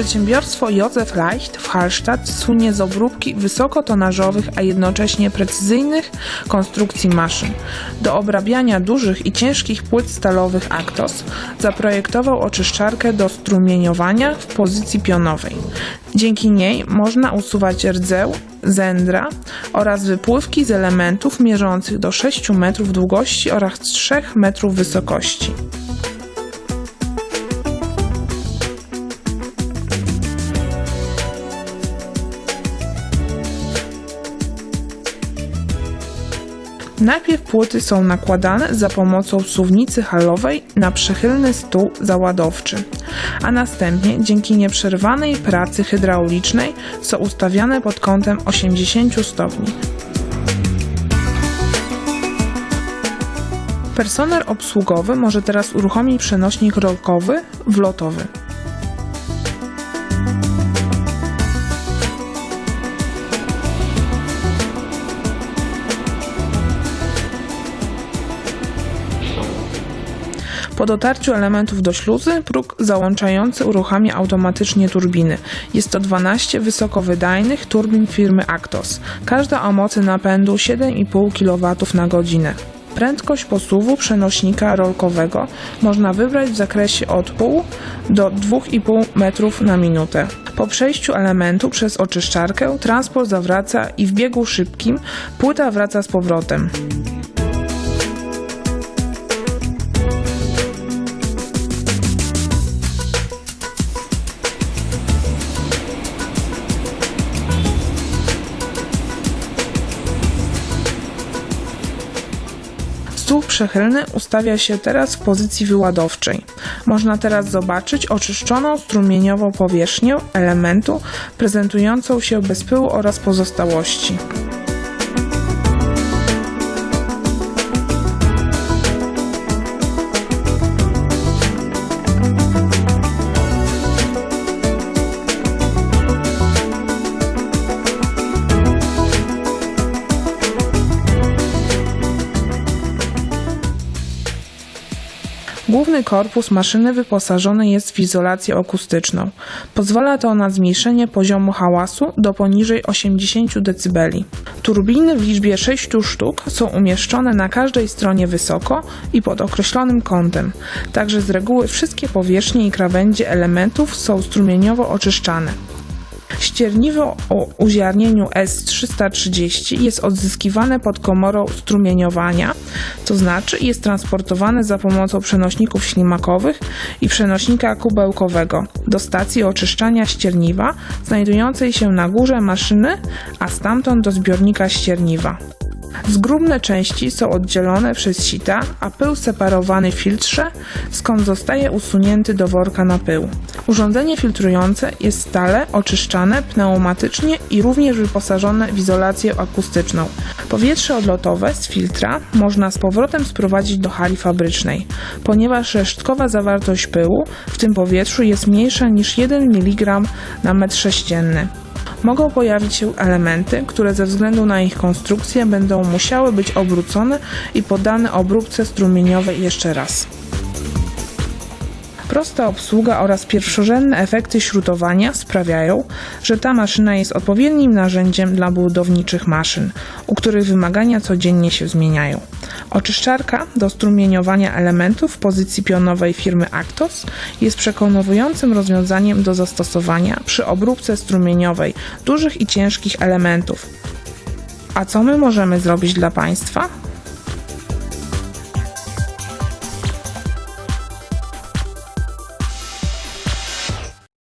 Przedsiębiorstwo Józef Leicht w Hallstatt słynie z obróbki wysokotonażowych, a jednocześnie precyzyjnych konstrukcji maszyn. Do obrabiania dużych i ciężkich płyt stalowych Actos zaprojektował oczyszczarkę do strumieniowania w pozycji pionowej. Dzięki niej można usuwać rdzeł, zędra oraz wypływki z elementów mierzących do 6 metrów długości oraz 3 metrów wysokości. Najpierw płyty są nakładane za pomocą suwnicy halowej na przechylny stół załadowczy, a następnie dzięki nieprzerwanej pracy hydraulicznej są ustawiane pod kątem 80 stopni. Personel obsługowy może teraz uruchomić przenośnik rolkowy, wlotowy. Po dotarciu elementów do śluzy, próg załączający uruchamia automatycznie turbiny. Jest to 12 wysokowydajnych turbin firmy Actos. Każda o mocy napędu 7,5 kW na godzinę. Prędkość posuwu przenośnika rolkowego można wybrać w zakresie od pół do 2,5 metrów na minutę. Po przejściu elementu przez oczyszczarkę transport zawraca i w biegu szybkim płyta wraca z powrotem. Stół przechylny ustawia się teraz w pozycji wyładowczej. Można teraz zobaczyć oczyszczoną strumieniową powierzchnię elementu prezentującą się bez pyłu oraz pozostałości. Główny korpus maszyny wyposażony jest w izolację akustyczną. Pozwala to na zmniejszenie poziomu hałasu do poniżej 80 dB. Turbiny w liczbie 6 sztuk są umieszczone na każdej stronie wysoko i pod określonym kątem. Także z reguły wszystkie powierzchnie i krawędzie elementów są strumieniowo oczyszczane. Ścierniwo o uziarnieniu S330 jest odzyskiwane pod komorą strumieniowania, to znaczy jest transportowane za pomocą przenośników ślimakowych i przenośnika kubełkowego do stacji oczyszczania ścierniwa znajdującej się na górze maszyny, a stamtąd do zbiornika ścierniwa. Zgrubne części są oddzielone przez sita, a pył separowany w filtrze, skąd zostaje usunięty do worka na pył. Urządzenie filtrujące jest stale oczyszczane pneumatycznie i również wyposażone w izolację akustyczną. Powietrze odlotowe z filtra można z powrotem sprowadzić do hali fabrycznej, ponieważ resztkowa zawartość pyłu w tym powietrzu jest mniejsza niż 1 mg na metr sześcienny mogą pojawić się elementy, które ze względu na ich konstrukcję będą musiały być obrócone i poddane obróbce strumieniowej jeszcze raz. Prosta obsługa oraz pierwszorzędne efekty śrutowania sprawiają, że ta maszyna jest odpowiednim narzędziem dla budowniczych maszyn, u których wymagania codziennie się zmieniają. Oczyszczarka do strumieniowania elementów w pozycji pionowej firmy Actos jest przekonującym rozwiązaniem do zastosowania przy obróbce strumieniowej dużych i ciężkich elementów. A co my możemy zrobić dla Państwa?